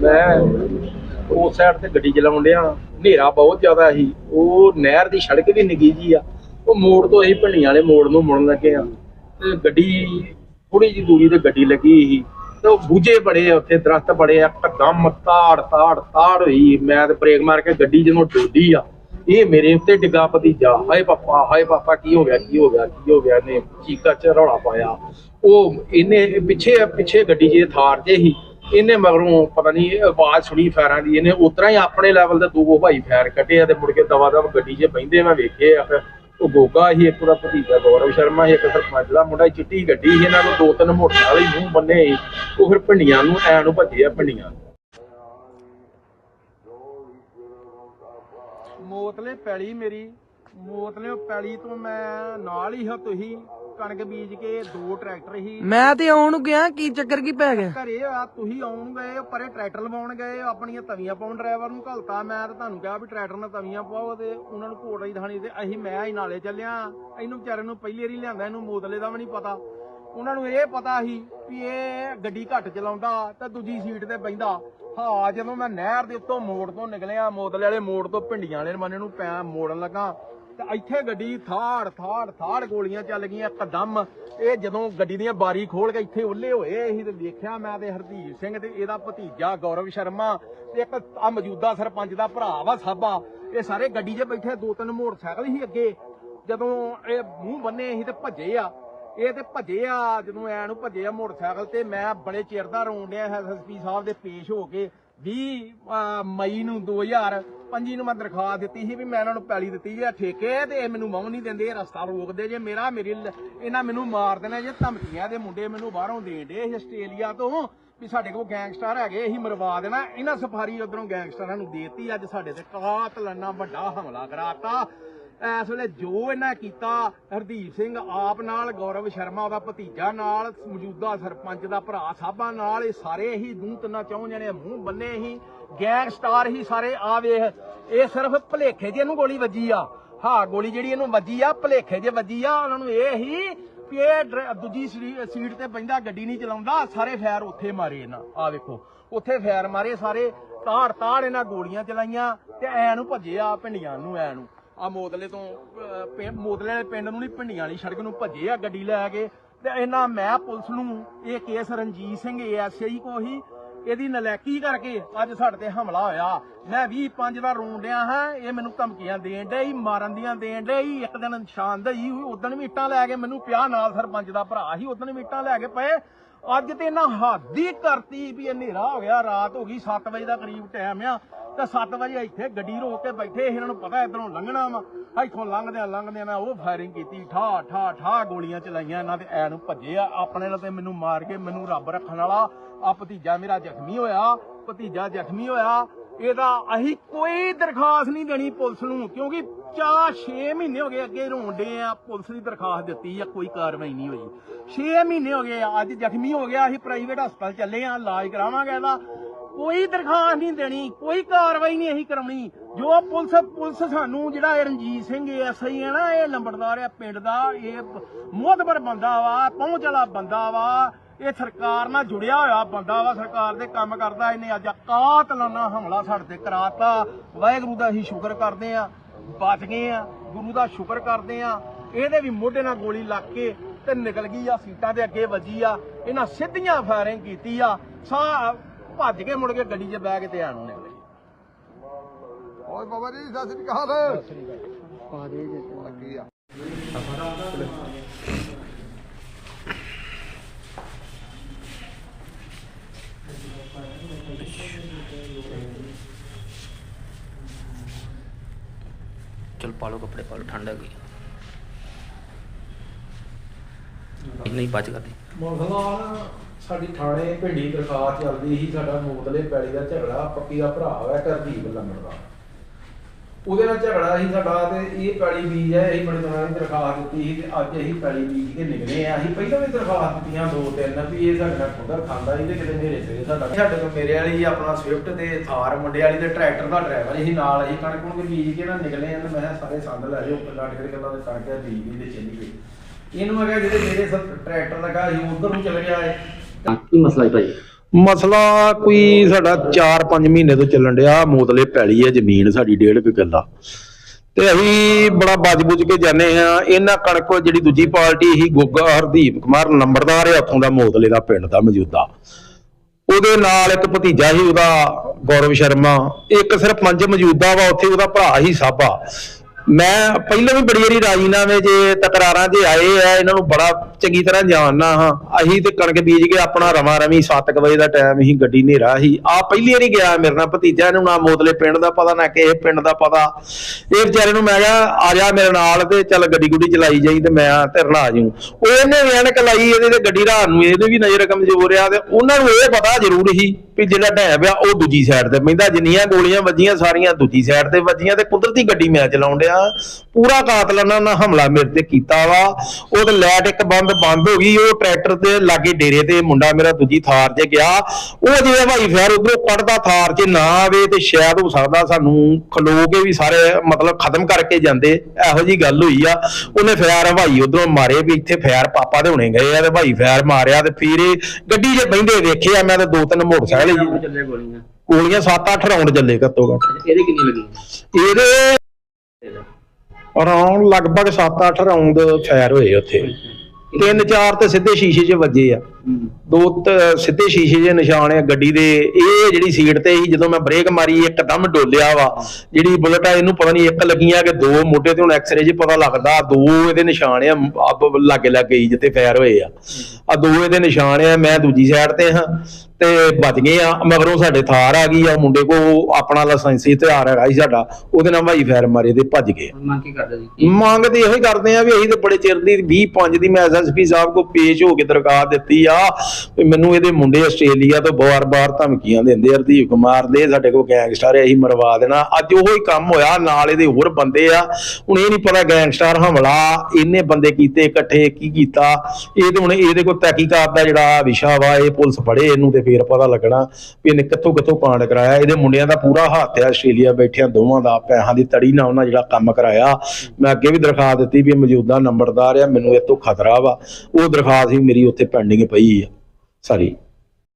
ਮੈਂ ਉਸ ਸਾਈਡ ਤੇ ਗੱਡੀ ਚਲਾਉਣ ਡਿਆ। ਹਨੇਰਾ ਬਹੁਤ ਜ਼ਿਆਦਾ ਸੀ। ਉਹ ਨਹਿਰ ਦੀ ਸੜਕ ਵੀ ਨਿੱਗੀ ਜੀ ਆ। ਉਹ ਮੋੜ ਤੋਂ ਅਸੀਂ ਭੰਡੀਆਂ ਵਾਲੇ ਮੋੜ ਨੂੰ ਮੁੜਨ ਲੱਗੇ ਆ। ਤੇ ਗੱਡੀ ਥੋੜੀ ਜਿਹੀ ਦੂਰੀ ਤੇ ਗੱਡੀ ਲੱਗੀ ਸੀ। ਤੇ ਉਹ ਬੂਝੇ ਬੜੇ ਆ ਉੱਥੇ, ਦਰਖਤ ਬੜੇ ਆ ਧੱਗਮ ਤਾੜ ਤਾੜ ਤਾੜ ਹੋਈ। ਮੈਂ ਤੇ ਬ੍ਰੇਕ ਮਾਰ ਕੇ ਗੱਡੀ ਜਦੋਂ ਡੋਡੀ ਆ ਇਹ ਮੇਰੇ ਉੱਤੇ ਡਿੱਗਾ ਭਤੀਜਾ। ਹਾਏ ਪਾਪਾ ਹਾਏ ਪਾਪਾ, ਕੀ ਹੋ ਗਿਆ, ਕੀ ਹੋ ਗਿਆ, ਕੀ ਹੋ ਗਿਆ ਨੇ ਚੀਕਾ ਚ ਰੌਲਾ ਪਾਇਆ? ਉਹ ਇਹਨੇ ਪਿੱਛੇ ਪਿੱਛੇ ਗੱਡੀ ਜੇ ਥਾਰ ਜੇ ਸੀ, ਇਹਨੇ ਮਗਰੋਂ ਪਤਾ ਨਹੀਂ ਆਵਾਜ਼ ਸੁਣੀ ਫੈਰਾਂ ਦੀ, ਇਹਨੇ ਉਤਰਾ ਹੀ ਆਪਣੇ ਲੈਵਲ ਦੇ ਦੋ ਭਾਈ ਫੈਰ ਕੱਢੇ ਆ ਤੇ ਮੁੜ ਕੇ ਦਵਾ ਦਵ ਗੱਡੀ 'ਚ ਬਹਿੰਦੇ ਮੈਂ ਵੇਖੇ ਆ ਫਿਰ ਉਹ ਗੋਗਾ ਹੀ ਇੱਕ ਉਹਦਾ ਭਤੀਜਾ ਗੌਰਵ ਸ਼ਰਮਾ ਸੀ, ਇੱਕ ਸਰਪੰਚ ਦਾ ਮੁੰਡਾ, ਚਿੱਟੀ ਗੱਡੀ ਸੀ, ਇਹਨਾਂ ਨੂੰ ਦੋ ਤਿੰਨ ਮੋਟਰਸਾਈਕਲ ਹੀ ਮੂੰਹ ਬੰਨੇ ਸੀ। ਉਹ ਫਿਰ ਭਿੰਡੀਆਂ ਨੂੰ ਐ ਨੂੰ ਭੱਜੇ ਆ ਭੰਡੀਆਂ ਨੂੰ। ਮੋਤਲੇ ਪੈਲੀ ਮੇਰੀ। ਮੋਤਲੇ ਪੈਲੀ ਤੋਂ ਮੈਂ ਨਾਲ ਹੀ ਹਾਂ ਤੁਸੀਂ। ਕਣਕ ਬੀਜ ਕੇ ਦੋ ਟਰੈਕਟਰ ਹੀ। ਮੈਂ ਤੇ ਆਉਣ ਨੂੰ ਗਿਆ ਕੀ ਚੱਕਰ ਕੀ ਪੈ ਗਿਆ? ਘਰੇ ਆ ਤੁਸੀਂ ਆਉਣ ਗਏ ਪਰੇ ਟਰੈਕਟਰ ਲਵਾਉਣ ਗਏ ਆਪਣੀਆਂ ਤਵੀਆਂ ਪਾਉਣ ਡਰਾਈਵਰ ਨੂੰ ਘਲਤਾ। ਮੈਂ ਤਾਂ ਤੁਹਾਨੂੰ ਕਿਹਾ ਵੀ ਟਰੈਕਟਰ ਨਾਲ ਤਵੀਆਂ ਪਾਓ ਤੇ ਉਹਨਾਂ ਨੂੰ ਘੋੜ ਰਹੀ ਥਾਣੀ ਤੇ ਅਸੀਂ ਮੈਂ ਹੀ ਨਾਲੇ ਚੱਲਿਆ। ਇਹਨੂੰ ਵਿਚਾਰੇ ਨੂੰ ਪਹਿਲੀ ਵਾਰੀ ਲਿਆਂਦਾ ਇਹਨੂੰ ਮੋਦਲੇ ਦਾ ਵੀ ਨਹੀਂ ਪਤਾ। ਉਹਨਾਂ ਨੂੰ ਇਹ ਪਤਾ ਸੀ ਵੀ ਇਹ ਗੱਡੀ ਘੱਟ ਚਲਾਉਂਦਾ ਤਾਂ ਦੂਜੀ ਸੀਟ ਤੇ ਬੈਂਦਾ ਹਾਂ ਜਦੋਂ ਮੈਂ ਨਹਿਰ ਦੇ ਉੱਤੋਂ ਮੋੜ ਤੋਂ ਨਿਕਲਿਆ, ਮੋਦਲੇ ਵਾਲੇ ਮੋੜ ਤੋਂ ਭਿੰਡੀਆਂ ਵਾਲੇ ਬੰਨੇ ਨੂੰ ਪੈ ਮੋੜਨ ਲੱਗਾ। ਤੇ ਇੱਥੇ ਗੱਡੀ ਥਾੜ ਥਾੜ ਥਾੜ ਗੋਲੀਆਂ ਚੱਲ ਗਈਆਂ ਕਦਮ ਇਹ ਜਦੋਂ ਗੱਡੀ ਦੀਆਂ ਬਾਰੀ ਖੋਲ ਕੇ ਇੱਥੇ ਉੱਲੇ ਹੋਏ ਅਸੀਂ ਤੇ ਵੇਖਿਆ ਮੈਂ ਤੇ ਹਰਦੀਪ ਸਿੰਘ ਤੇ ਇਹਦਾ ਭਤੀਜਾ ਗੌਰਵ ਸ਼ਰਮਾ ਤੇ ਇੱਕ ਆ ਮੌਜੂਦਾ ਸਰਪੰਚ ਦਾ ਭਰਾ ਵਾ ਸਾਬਾ। ਇਹ ਸਾਰੇ ਗੱਡੀ 'ਚ ਬੈਠੇ, ਦੋ ਤਿੰਨ ਮੋਟਰਸਾਈਕਲ ਸੀ ਅੱਗੇ। ਜਦੋਂ ਇਹ ਮੂੰਹ ਬੰਨੇ ਸੀ ਤੇ ਭੱਜੇ ਆ। ਇਹ ਤੇ ਭੱਜੇ ਆ, ਜਦੋਂ ਐ ਨੂੰ ਭੱਜੇ ਆ ਮੋਟਰਸਾਈਕਲ ਤੇ, ਮੈਂ ਬੜੇ ਚਿਰ ਦਾ ਰੋਣ ਡਿਆ ਐਸਐਸਪੀ ਸਾਹਿਬ ਦੇ ਪੇਸ਼ ਹੋ ਕੇ 20 ਮਈ ਨੂੰ 2025 ਨੂੰ ਮੈਂ ਦਰਖਾਸਤ ਦਿੱਤੀ ਸੀ ਵੀ ਮੈਂ ਇਹਨਾਂ ਨੂੰ ਪੈਲੀ ਦਿੱਤੀ ਹੈ ਠੇਕੇ, ਤੇ ਇਹ ਮੈਨੂੰ ਮੌਂ ਨਹੀਂ ਦਿੰਦੇ, ਇਹ ਰਸਤਾ ਰੋਕਦੇ ਜੇ ਮੇਰਾ, ਮੇਰੀ ਇਹਨਾਂ ਮੈਨੂੰ ਮਾਰ ਦੇਣਾ ਜੇ, ਧਮਕੀਆਂ ਦੇ ਮੁੰਡੇ ਮੈਨੂੰ ਬਾਹਰੋਂ ਦੇਣ ਦੇ ਆਸਟ੍ਰੇਲੀਆ ਤੋਂ, ਵੀ ਸਾਡੇ ਕੋਲ ਗੈਂਗਸਟਰ ਹੈਗੇ, ਅਸੀਂ ਮਰਵਾ ਦੇਣਾ। ਇਹਨਾਂ ਸਫਾਰੀ ਉਧਰੋਂ ਗੈਂਗਸਟਰਾਂ ਨੂੰ ਦੇਤੀ, ਅੱਜ ਸਾਡੇ ਤੇ ਕਾਤਲਾਨਾ ਵੱਡਾ ਹਮਲਾ ਕਰਾਤਾ। ਇਸ ਵੇਲੇ ਜੋ ਇਹਨਾਂ ਕੀਤਾ, ਹਰਦੀਪ ਸਿੰਘ ਆਪ ਨਾਲ, ਗੌਰਵ ਸ਼ਰਮਾ ਉਹਦਾ ਭਤੀਜਾ ਨਾਲ, ਮੌਜੂਦਾ ਸਰਪੰਚ ਦਾ ਭਰਾ ਸਾਹਿਬਾਂ ਨਾਲ, ਇਹ ਸਾਰੇ ਹੀ ਦੂੰ ਤਿੰਨਾਂ ਚੌਂ ਜਣੇ ਮੂੰਹ ਬੰਨੇ ਹੀ ਗੈਂਗਸਟਾਰ ਹੀ ਸਾਰੇ, ਆ ਵੇਖ, ਇਹ ਸਿਰਫ ਭਲੇਖੇ ਜੇ ਇਹਨੂੰ ਗੋਲੀ ਵੱਜੀ ਆ। ਹਾਂ, ਗੋਲੀ ਜਿਹੜੀ ਇਹਨੂੰ ਵੱਜੀ ਆ, ਭਲੇਖੇ ਜੇ ਵੱਜੀ ਆ, ਉਹਨਾਂ ਨੂੰ ਇਹ ਹੀ ਵੀ ਇਹ ਡਰ- ਦੂਜੀ ਸਰੀ- ਸੀਟ ਤੇ ਬੈਂਦਾ ਗੱਡੀ ਨਹੀਂ ਚਲਾਉਂਦਾ, ਸਾਰੇ ਫੈਰ ਉੱਥੇ ਮਾਰੇ ਇਹਨਾਂ ਆ ਵੇਖੋ, ਉੱਥੇ ਫੈਰ ਮਾਰੇ ਸਾਰੇ ਤਾੜ ਤਾੜ ਇਹਨਾਂ ਗੋਲੀਆਂ ਚਲਾਈਆਂ, ਤੇ ਐ ਨੂੰ ਭੱਜੇ ਆ ਪਿੰਡੀਆਂ ਨੂੰ, ਐ ਨੂੰ। ਆ ਮੋਦਲੇ ਤੋਂ ਅਹ, ਪਿੰ- ਮੋਦਲੇ ਵਾਲੇ ਪਿੰਡ ਨੂੰ ਨਹੀਂ ਪਿੰਡੀਆਂ ਵਾਲੀ ਸੜਕ ਨੂੰ ਭੱਜੇ ਆ ਗੱਡੀ ਲੈ ਕੇ। ਤੇ ਇਹਨਾਂ ਮੈਂ ਪੁਲਿਸ ਨੂੰ ਇਹ ਕੇਸ ਰਣਜੀਤ ਸਿੰਘ ਐਸਆਈ ਕੋ ਹੀ ਇਹਦੀ ਨਲੈਕੀ ਕਰਕੇ ਅੱਜ ਸਾਡੇ ਤੇ ਹਮਲਾ ਹੋਇਆ। ਮੈਂ 20 5 ਦਾ ਰੋਣ ਡਿਆ ਹਾਂ ਇਹ ਮੈਨੂੰ ਧਮਕੀਆਂ ਦੇਣ ਡਈ ਮਾਰਨ ਦੀਆਂ ਦੇਣ ਡਈ। ਇੱਕ ਦਿਨ ਨਿਸ਼ਾਨ ਦਈ ਹੋਈ ਉਦੋਂ ਵੀ ਇੱਟਾਂ ਲੈ ਕੇ ਮੈਨੂੰ ਪਿਆ ਨਾਲ ਸਰਪੰਚ ਦਾ ਭਰਾ ਸੀ ਉਦੋਂ ਵੀ ਇੱਟਾਂ ਲੈ ਕੇ ਪਏ। ਅੱਜ ਤੇ ਇਹਨਾਂ ਹੱਦ ਕਰਤੀ ਵੀ ਹਨੇਰਾ ਹੋ ਗਿਆ, ਰਾਤ ਹੋ ਗਈ 7 ਵਜੇ ਦਾ ਕਰੀਬ ਟਾਈਮ ਆ। ਤੇ 7 ਵਜੇ ਇੱਥੇ ਗੱਡੀ ਰੋਕ ਕੇ ਬੈਠੇ, ਇਹਨਾਂ ਨੂੰ ਪਤਾ ਇਧਰੋਂ ਲੰਘਣਾ ਵਾ। ਇੱਥੋਂ ਲੰਘਦਿਆਂ ਲੰਘਦਿਆਂ ਨਾ ਉਹ ਫਾਇਰਿੰਗ ਕੀਤੀ ਠਾ ਠਾ ਠਾ ਗੋਲੀਆਂ ਚਲਾਈਆਂ, ਇਹਨਾਂ ਤੇ ਐ ਨੂੰ ਭੱਜੇ ਆ। ਆਪਣੇ ਨਾਲ ਤੇ ਮੈਨੂੰ ਮਾਰ ਕੇ ਮੈਨੂੰ ਰੱਬ ਰੱਖਣ ਵਾਲਾ ਆ ਭਤੀਜਾ ਮੇਰਾ ਜ਼ਖਮੀ ਹੋਇਆ, ਭਤੀਜਾ ਜ਼ਖਮੀ ਹੋਇਆ। ਇਹਦਾ ਅਸੀਂ ਕੋਈ ਦਰਖਾਸਤ ਨਹੀਂ ਦੇਣੀ ਪੁਲਿਸ ਨੂੰ, ਕਿਉਂਕਿ ਚਾ 6 ਮਹੀਨੇ ਹੋ ਗਏ ਅੱਗੇ ਰੋਂਡੇ ਆ, ਪੁਲਿਸ ਦੀ ਦਰਖਾਸਤ ਦਿੱਤੀ ਆ, ਕੋਈ ਕਾਰਵਾਈ ਨਹੀਂ ਹੋਈ। 6 ਮਹੀਨੇ ਹੋ ਗਏ ਅੱਜ ਜ਼ਖਮੀ ਹੋ ਗਿਆ, ਅਸੀਂ ਪ੍ਰਾਈਵੇਟ ਹਸਪਤਾਲ ਚੱਲੇ ਆ, ਇਲਾਜ ਕਰਾਵਾਂਗੇ ਇਹਦਾ। ਕੋਈ ਦਰਖਾਸਤ ਨਹੀਂ ਦੇਣੀ, ਕੋਈ ਕਾਰਵਾਈ ਨਹੀਂ ਅਸੀਂ ਕਰਾਉਣੀ। ਜੋ ਪੁਲਿਸ ਪੁਲਿਸ ਸਾਨੂੰ ਜਿਹੜਾ ਇਹ ਰਣਜੀਤ ਸਿੰਘ ਐਸਆਈ ਹੈ ਨਾ, ਇਹ ਲੰਬੜਦਾਰ ਆ ਪਿੰਡ ਦਾ, ਇਹ ਮੋਹਤਬਰ ਬੰਦਾ ਵਾ, ਪਹੁੰਚ ਵਾਲਾ ਬੰਦਾ ਵਾ, ਇਹ ਸਰਕਾਰ ਨਾਲ ਜੁੜਿਆ ਹੋਇਆ ਬੰਦਾ ਵਾ, ਸਰਕਾਰ ਦੇ ਕੰਮ ਕਰਦਾ, ਇਹਨੇ ਅੱਜ ਕਾਤਲਾਨਾ ਹਮਲਾ ਸਾਡੇ ਤੇ ਕਰਾਤਾ। ਵਾਹਿਗੁਰੂ ਦਾ ਅਸੀਂ ਸ਼ੁਕਰ ਕਰਦੇ ਆ ਬਚ ਗਏ ਆ ਗੁਰੂ ਦਾ ਸ਼ੁਕਰ ਕਰਦੇ ਆ ਇਹਦੇ ਵੀ ਮੋਢੇ ਨਾਲ ਗੋਲੀ ਲੱਗ ਕੇ ਤੇ ਨਿਕਲ ਗਈ ਆ, ਸੀਟਾਂ ਦੇ ਅੱਗੇ ਵੱਜੀ ਆ। ਇਹਨਾਂ ਸਿੱਧੀਆਂ ਫਾਇਰਿੰਗ ਕੀਤੀ ਆ। ਸਾ ਭੱਜ ਕੇ ਮੁੜ ਕੇ ਗੱਡੀ 'ਚ ਬਹਿ ਕੇ ਤੇ ਆਣੂ ਨਿਕਲੇ ਓਏ ਬਾਬਾ ਜੀ ਸਤਿ ਸ੍ਰੀ ਅਕਾਲ ਪਾ ਦੇ ਜੇ ਲੱਗੀ ਆ चल पालो कपड़े पालो ठंड है गई नहीं बात कर दी ਮੋਹਨਲਾਲ ਸਾਡੀ ਥਾਣੇ ਭਿੰਡੀ ਦਰਖਾਸਤ ਚੱਲਦੀ ਸੀ, ਸਾਡਾ ਮੋਦਲੇ ਪੈੜੀ ਦਾ ਝਗੜਾ ਪੱਪੀ ਦਾ ਭਰਾ ਹੋਇਆ ਕਰਦੀਪ ਲੰਮੜ ਦਾ। ਉਹਦੇ ਨਾਲ ਝਗੜਾ ਸੀ ਸਾਡਾ ਤੇ ਇਹ ਪੈੜੀ ਬੀਜ ਹੈ ਅਸੀਂ ਬੜੇ ਦਿਨਾਂ ਦੀ ਦਰਖਾਸਤ ਦਿੱਤੀ ਸੀ ਤੇ ਅੱਜ ਅਸੀਂ ਪੈੜੀ ਬੀਜ ਕੇ ਨਿਕਲੇ ਆ। ਅਸੀਂ ਪਹਿਲਾਂ ਵੀ ਦਰਖਾਸਤ ਦਿੱਤੀਆਂ ਦੋ ਤਿੰਨ, ਵੀ ਇਹ ਸਾਡੇ ਖੁਦਰ ਖਾਂਦਾ ਸੀ ਤੇ ਕਿਤੇ ਨੇਰੇ ਸਵੇਰੇ ਸਾਡਾ ਸਾਡੇ ਕੋਲ ਮੇਰੇ ਵਾਲੀ ਆਪਣਾ ਸਵਿਫਟ ਤੇ ਥਾਰ ਮੁੰਡੇ ਵਾਲੀ ਤੇ ਟਰੈਕਟਰ ਦਾ ਡਰਾਈਵਰ ਸੀ, ਨਾਲ ਅਸੀਂ ਕਣਕ ਨੂੰ ਬੀਜ ਕੇ ਨਾ ਨਿਕਲੇ ਆ ਤੇ ਮੈਂ ਕਿਹਾ ਸਾਰੇ ਸੰਦ ਲੈ ਜਾਓ ਉੱਪਰ ਲੱਟ ਕੇ ਦੇ ਕਣਕ ਦੇ ਬੀਜ ਵੀ ਤੇ ਚੱਲੀ ਗਈ ਇਹਨੂੰ ਮੈਂ ਕਿਹਾ ਜਿਹੜੇ ਮੇਰੇ ਟਰੈਕਟਰ ਲਗਾ ਸੀ ਉਧਰ ਨੂੰ ਚਲ ਗਿਆ ਹੈ ਕੀ ਮਸਲਾ ਹੈ ਭਾਈ? ਮਸਲਾ ਕੋਈ ਸਾਡਾ 4-5 ਮਹੀਨੇ ਤੋਂ ਚੱਲਣ ਡਿਆ, ਮੋਤਲੇ ਪੈਲੀ ਹੈ, ਜ਼ਮੀਨ ਸਾਡੀ ਡੇਢ ਕੁ ਕਿੱਲਾ। ਤੇ ਅਸੀਂ ਬੜਾ ਬਚ-ਬੁਝ ਕੇ ਜਾਂਦੇ ਆ ਇਹਨਾਂ ਕਣਕ ਜਿਹੜੀ ਦੂਜੀ ਪਾਰਟੀ ਸੀ, ਗੋਗਾ ਹਰਦੀਪ ਕੁਮਾਰ ਨੰਬਰਦਾਰ ਹੈ, ਉੱਥੋਂ ਦਾ ਮੋਤਲੇ ਦਾ ਪਿੰਡ ਦਾ ਮੌਜੂਦਾ। ਉਹਦੇ ਨਾਲ ਇੱਕ ਭਤੀਜਾ ਸੀ, ਉਹਦਾ ਗੌਰਵ ਸ਼ਰਮਾ। ਇੱਕ ਸਰਪੰਚ ਮੌਜੂਦਾ ਵਾ, ਉੱਥੇ ਉਹਦਾ ਭਰਾ ਹੀ ਸਾਬਾ। ਮੈਂ ਪਹਿਲਾਂ ਵੀ ਬੜੀ ਵਾਰੀ ਰਾਜੀਨਾਮੇ ਜੇ ਤਕਰਾਰਾਂ ਜੇ ਆਏ ਆ ਇਹਨਾਂ ਨੂੰ ਬੜਾ ਚੰਗੀ ਤਰ੍ਹਾਂ ਜਾਣਨਾ ਹਾਂ। ਅਸੀਂ ਤੇ ਕਣਕ ਬੀਜ ਕੇ ਆਪਣਾ ਰਵਾਂ ਰਵੀ 7 ਵਜੇ ਦਾ ਟਾਈਮ ਹੀ ਗੱਡੀ ਹਨੇਰਾ ਸੀ। ਆ ਪਹਿਲੀ ਵਾਰੀ ਗਿਆ ਮੇਰੇ ਨਾਲ ਭਤੀਜਾ ਨੂੰ ਨਾ ਮੋਤਲੇ ਪਿੰਡ ਦਾ ਪਤਾ, ਨਾ ਕਿਸੇ ਪਿੰਡ ਦਾ ਪਤਾ। ਇਹ ਵਿਚਾਰੇ ਨੂੰ ਮੈਂ ਕਿਹਾ, ਆ ਜਾ ਮੇਰੇ ਨਾਲ ਤੇ ਚੱਲ ਗੱਡੀ ਗੁੱਡੀ ਚਲਾਈ ਜਾਈ ਤੇ ਮੈਂ ਤੇਰੇ ਨਾਲ ਆ ਜਾਊਂ। ਉਹ ਵੀ ਐਨਕ ਲਾਈ, ਇਹਦੇ ਤੇ ਗੱਡੀ ਰਾਤ ਨੂੰ ਇਹਦੇ ਵੀ ਨਜ਼ਰ ਕਮਜ਼ੋਰ ਆ ਤੇ ਉਹਨਾਂ ਨੂੰ ਇਹ ਪਤਾ ਜ਼ਰੂਰ ਸੀ ਵੀ ਜਿਹੜਾ ਡੈਬ ਆ ਉਹ ਦੂਜੀ ਸਾਈਡ ਤੇ ਪੈਂਦਾ ਜਿੰਨੀਆਂ ਗੋਲੀਆਂ ਵੱਜੀਆਂ ਸਾਰੀਆਂ ਦੂਜੀ ਸਾਈਡ ਤੇ ਵੱਜੀਆਂ ਤੇ ਕੁਦਰਤੀ ਗੱਡੀ ਮੈਂ ਚਲਾਉਣ ਡਿਆ। ਪੂਰਾ ਕਾਤਲਾਨਾ ਨਾ ਹਮਲਾ ਮੇਰੇ ਤੇ ਕੀਤਾ ਵਾ। ਉਹ ਤੇ ਲਾਈਟ ਇੱਕ ਬੰਦ ਬੰਦ ਹੋ ਗਈ। ਉਹ ਟਰੈਕਟਰ ਤੇ ਲਾਗੇ ਡੇਰੇ ਤੇ ਮੁੰਡਾ ਮੇਰਾ ਦੂਜੀ ਥਾਰ 'ਚ ਗਿਆ। ਉਹ ਜਿਵੇਂ ਭਾਈ ਫੈਰ ਉਧਰੋਂ ਕੱਢਦਾ ਥਾਰ 'ਚ ਨਾ ਆਵੇ ਤੇ ਸ਼ਾਇਦ ਹੋ ਸਕਦਾ ਸਾਨੂੰ ਖਲੋ ਕੇ ਵੀ ਸਾਰੇ ਮਤਲਬ ਖਤਮ ਕਰਕੇ ਜਾਂਦੇ। ਇਹੋ ਜੀ ਗੱਲ ਹੋਈ ਆ। ਉਹਨੇ ਫੈਰ ਹਵਾਈ ਉਧਰੋਂ ਮਾਰੇ ਵੀ ਇੱਥੇ ਫੈਰ ਪਾਪਾ ਦੇ ਹੋਣੇ ਗਏ ਆ ਤੇ ਭਾਈ ਫੈਰ ਮਾਰਿਆ ਤੇ ਫਿਰ ਇਹ ਗੱਡੀ 'ਚ ਬਹਿੰਦੇ ਵੇਖਿਆ ਮੈਂ ਤੇ ਦੋ ਤਿੰਨ ਮੋਟਰਸਾਈਕਲ ਹੀ- ਚੱਲੇ ਗੋਲੀਆਂ? ਗੋਲੀਆਂ 7-8 ਰਾਉਂਡ ਚੱਲੇ ਘੱਟੋ ਘੱਟ ਇਹਦੇ ਕਿੰਨੀ ਲੱਗੀ ਇਹਦੇ ਅਰਾਊਂਡ ਲਗਭਗ 7-8 ਰਾਉਂਡ ਫਾਇਰ ਹੋਏ ਉੱਥੇ। ਤਿੰਨ ਚਾਰ ਤੇ ਸਿੱਧੇ ਸ਼ੀਸ਼ੇ 'ਚ ਵੱਜੇ ਆ। ਦੋ ਸਿੱਧੇ ਸ਼ੀਸ਼ੇ 'ਚ ਨਿਸ਼ਾਨ ਆ ਗੱਡੀ ਦੇ ਇਹ ਜਿਹੜੀ ਸੀਟ ਤੇ ਸੀ ਜਦੋਂ ਮੈਂ ਬ੍ਰੇਕ ਮਾਰੀ ਇੱਕਦਮ ਡੋਲਿਆ ਵਾ। ਜਿਹੜੀ ਬੁਲਟ ਆ ਇਹਨੂੰ ਪਤਾ ਨਹੀਂ ਇੱਕ ਲੱਗੀਆਂ ਕਿ ਦੋ ਮੋਢੇ ਤੇ ਹੁਣ ਐਕਸ-ਰੇ 'ਚ ਪਤਾ ਲੱਗਦਾ ਦੋ ਇਹਦੇ ਨਿਸ਼ਾਨ ਆ ਅੱਬ ਲਾਗੇ ਲੱਗੇ ਜਿੱਥੇ ਫਾਇਰ ਹੋਏ ਆ। ਆ ਦੋ ਇਹਦੇ ਨਿਸ਼ਾਨ ਆ ਮੈਂ ਦੂਜੀ ਸਾਈਡ ਤੇ ਹਾਂ ਤੇ ਬਚ ਗਏ ਆ ਮਗਰੋਂ ਸਾਡੇ ਥਾਰ ਆ ਗਈ ਆ ਮੁੰਡੇ ਕੋ ਆਪਣਾ ਲਾਇਸੈਂਸੀ ਹਥਿਆਰ ਹੈਗਾ ਸੀ ਸਾਡਾ ਉਹਦੇ ਨਾਲ ਭਾਈ ਫਾਇਰ ਮਾਰੇ ਤੇ ਭੱਜ ਗਏ। ਮੰਗ ਕੀ ਕਰਦਾ ਜੀ? ਮੰਗ ਤੇ ਇਹੋ ਹੀ ਕਰਦੇ ਆ ਵੀ ਅਸੀਂ ਤੇ ਬੜੇ ਚਿਰ ਦੀ 20 5 ਦੀ ਮੈਂ ਐਸਐਸਪੀ ਸਾਹਿਬ ਕੋ ਪੇਸ਼ ਹੋ ਕੇ ਦਰਖਾਸਤ ਦਿੱਤੀ ਆ ਵੀ ਮੈਨੂੰ ਇਹਦੇ ਮੁੰਡੇ ਆਸਟ੍ਰੇਲੀਆ ਤੋਂ ਬਾਰ-ਬਾਰ ਧਮਕੀਆਂ ਦਿੰਦੇ ਆ, ਹਰਦੀਪ ਕੁਮਾਰ ਦੇ ਸਾਡੇ ਕੋਲ ਗੈਂਗਸਟਰ ਹੈ ਅਸੀਂ ਮਰਵਾ ਦੇਣਾ। ਅੱਜ ਉਹੋ ਹੀ ਕੰਮ ਹੋਇਆ ਨਾਲ ਇਹਦੇ ਹੋਰ ਬੰਦੇ ਆ। ਹੁਣ ਇਹ ਨਹੀਂ ਪਤਾ ਗੈਂਗਸਟਰ ਹਮਲਾ ਇਹਨੇ ਬੰਦੇ ਕੀਤੇ ਇਕੱਠੇ ਕੀ ਕੀਤਾ? ਇਹ ਤੇ ਹੁਣ ਇਹਦੇ ਕੋਲ ਤਹਿਕੀਕਾਤ ਦਾ ਜਿਹੜਾ ਵਿਸ਼ਾ ਵਾ ਇਹ ਪੁਲਿਸ ਫੜੇ ਇਹਨੂੰ ਤੇ ਫੇਰ ਪਤਾ ਲੱਗਣਾ ਵੀ ਇਹਨੇ ਕਿੱਥੋਂ ਕਿੱਥੋਂ ਕਾਂਡ ਕਰਾਇਆ। ਇਹਦੇ ਮੁੰਡਿਆਂ ਦਾ ਪੂਰਾ ਹੱਥ ਆ ਆਸਟ੍ਰੇਲੀਆ ਬੈਠਿਆਂ ਦੋਵਾਂ ਦਾ ਪੈਸਾ ਦੀ ਤੜੀ ਨਾਲ ਉਹਨਾਂ ਜਿਹੜਾ ਕੰਮ ਕਰਾਇਆ। ਮੈਂ ਅੱਗੇ ਵੀ ਦਰਖਾਸਤ ਦਿੱਤੀ ਵੀ ਇਹ ਮੌਜੂਦਾ ਨੰਬਰਦਾਰ ਆ ਮੈਨੂੰ ਇਹ ਤੋਂ ਖਤਰਾ ਵਾ। ਉਹ ਦਰਖਾਸਤ ਵੀ ਮੇਰੀ ਉੱਥੇ ਪੈਂਡਿੰਗ ਪਈ ਆ ਸਾਰੀ